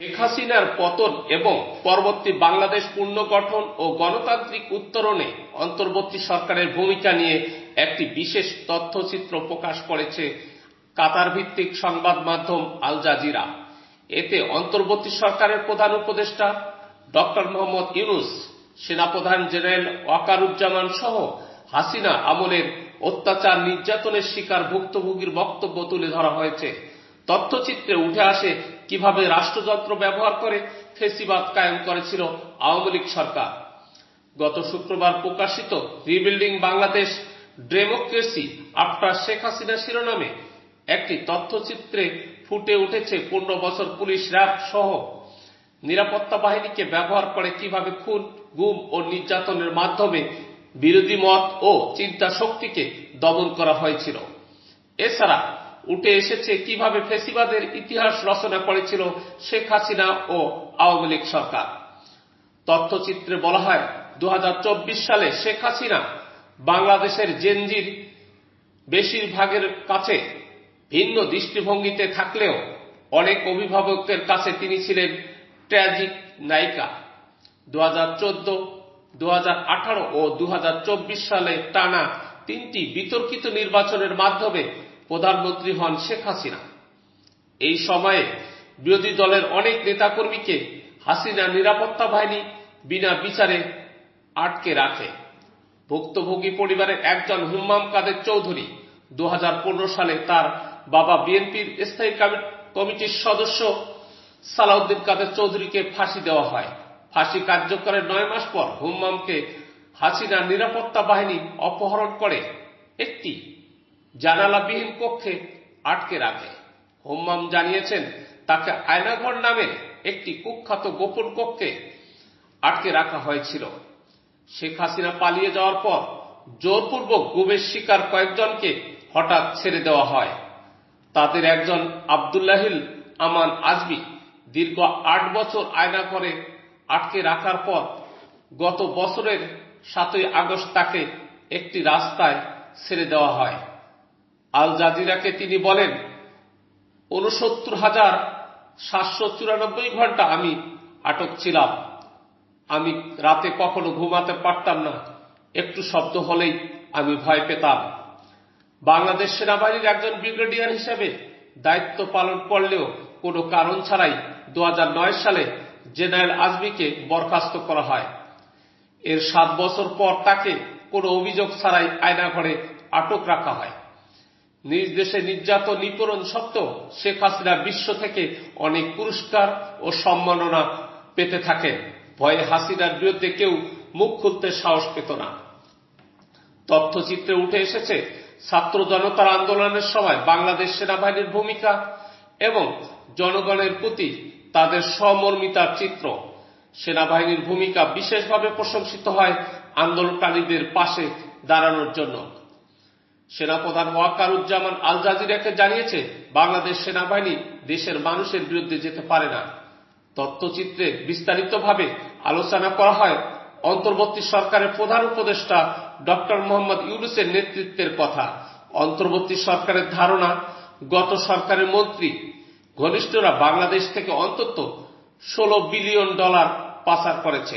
শেখ হাসিনার পতন এবং পরবর্তী বাংলাদেশ পুনর্গঠন ও গণতান্ত্রিক উত্তরণে অন্তর্বর্তী সরকারের ভূমিকা নিয়ে একটি বিশেষ তথ্যচিত্র প্রকাশ করেছে কাতার ভিত্তিক সংবাদ মাধ্যম আল জাজিরা। এতে অন্তর্বর্তী সরকারের প্রধান উপদেষ্টা ডক্টর মোহাম্মদ ইউনুস, সেনাপ্রধান জেনারেল ওয়াকারুজ্জামান সহ হাসিনা আমলের অত্যাচার নির্যাতনের শিকার ভুক্তভোগীর বক্তব্য তুলে ধরা হয়েছে। তথ্যচিত্রে উঠে আসে কীভাবে রাষ্ট্রযন্ত্র ব্যবহার করে ফেসিবাদ কায়েম করেছিল আওয়ামী লীগ সরকার। গত শুক্রবার প্রকাশিত rebuilding Bangladesh, democracy after Sheikh Hasina শিরোনামে একটি তথ্যচিত্রে ফুটে উঠেছে পনেরো বছর পুলিশ র্যাব সহ। নিরাপত্তা বাহিনীকে ব্যবহার করে কীভাবে খুন, গুম ও নির্যাতনের মাধ্যমে বিরোধী মত ও চিন্তা শক্তিকে দমন করা হয়েছিল। এছাড়া উঠে এসেছে কীভাবে ফেসিবাদের ইতিহাস রচনা করেছিল শেখ হাসিনা ও আওয়ামী লীগ সরকার। তথ্যচিত্রে বলা হয়, দুহাজার চব্বিশ সালে শেখ হাসিনা বাংলাদেশের জেনজির বেশিরভাগের কাছে ভিন্ন দৃষ্টিভঙ্গিতে থাকলেও অনেক অভিভাবকের কাছে তিনি ছিলেন ট্র্যাজিক নায়িকা। দু হাজার চোদ্দ দু ও দু হাজার চব্বিশ সালে টানা তিনটি বিতর্কিত নির্বাচনের মাধ্যমে প্রধানমন্ত্রী হন শেখ হাসিনা। এই সময়ে বিরোধী দলের অনেক নেতাকর্মীকে হাসিনা নিরাপত্তা বাহিনী বিনা বিচারে আটকে রাখে। ভুক্তভোগী পরিবারের একজন হুম্মাম কাদের চৌধুরী দু হাজার পনেরো সালে তার বাবা বিএনপির স্থায়ী কমিটির সদস্য সালাউদ্দিন কাদের চৌধুরীকে ফাঁসি দেওয়া হয়। ফাঁসি কার্যকরের নয় মাস পর হুম্মামকে হাসিনা নিরাপত্তা বাহিনী অপহরণ করে। একটি জানালাবিহীন কক্ষে আটকে রাখে। হোম্মাম জানিয়েছেন, তাকে আয়নাঘর নামে একটি কুখ্যাত গোপন কক্ষে আটকে রাখা হয়েছিল। শেখ হাসিনা পালিয়ে যাওয়ার পর জোরপূর্বক গুমের শিকার কয়েকজনকে হঠাৎ ছেড়ে দেওয়া হয়। তাদের একজন আবদুল্লাহিল আমান আজমি দীর্ঘ আট বছর আয়না করে আটকে রাখার পর গত বছরের সাতই আগস্ট তাকে একটি রাস্তায় ছেড়ে দেওয়া হয়। আল জাজিরাকে তিনি বলেন উনসত্তর হাজার সাতশো চুরানব্বই ঘণ্টা আমি আটক ছিলাম। আমি রাতে কখনো ঘুমাতে পারতাম না। একটু শব্দ হলেই আমি ভয় পেতাম। বাংলাদেশ সেনাবাহিনীর একজন ব্রিগেডিয়ার হিসেবে দায়িত্ব পালন করলেও কোনো কারণ ছাড়াই দু হাজার নয় সালে জেনারেল আজমিকে বরখাস্ত করা হয়। এর সাত বছর পর তাকে কোনো অভিযোগ ছাড়াই আয়নাঘরে আটক রাখা হয়। নিজ দেশে নির্যাতন নিপীড়ন সত্ত্বেও শেখ হাসিনা বিশ্ব থেকে অনেক পুরস্কার ও সম্মাননা পেতে থাকেন। ভয়ে হাসিনার বিরুদ্ধে কেউ মুখ খুলতে সাহস পেত না। তথ্যচিত্রে উঠে এসেছে, ছাত্র জনতার আন্দোলনের সময় বাংলাদেশ সেনাবাহিনীর ভূমিকা এবং জনগণের প্রতি তাদের সমর্মিতার চিত্র। সেনাবাহিনীর ভূমিকা বিশেষভাবে প্রশংসিত হয় আন্দোলনকারীদের পাশে দাঁড়ানোর জন্য। সেনাপ্রধান ওয়াকারুজ্জামান আল জাজিরাকে জানিয়েছে, বাংলাদেশ সেনাবাহিনী দেশের মানুষের বিরুদ্ধে যেতে পারে না। তথ্যচিত্রে বিস্তারিতভাবে আলোচনা করা হয় অন্তর্বর্তী সরকারের প্রধান উপদেষ্টা ডক্টর মোহাম্মদ ইউনুসের নেতৃত্বের কথা। অন্তর্বর্তী সরকারের ধারণা, গত সরকারের মন্ত্রী, ঘনিষ্ঠরা বাংলাদেশ থেকে অন্তত ষোলো বিলিয়ন ডলার পাচার করেছে।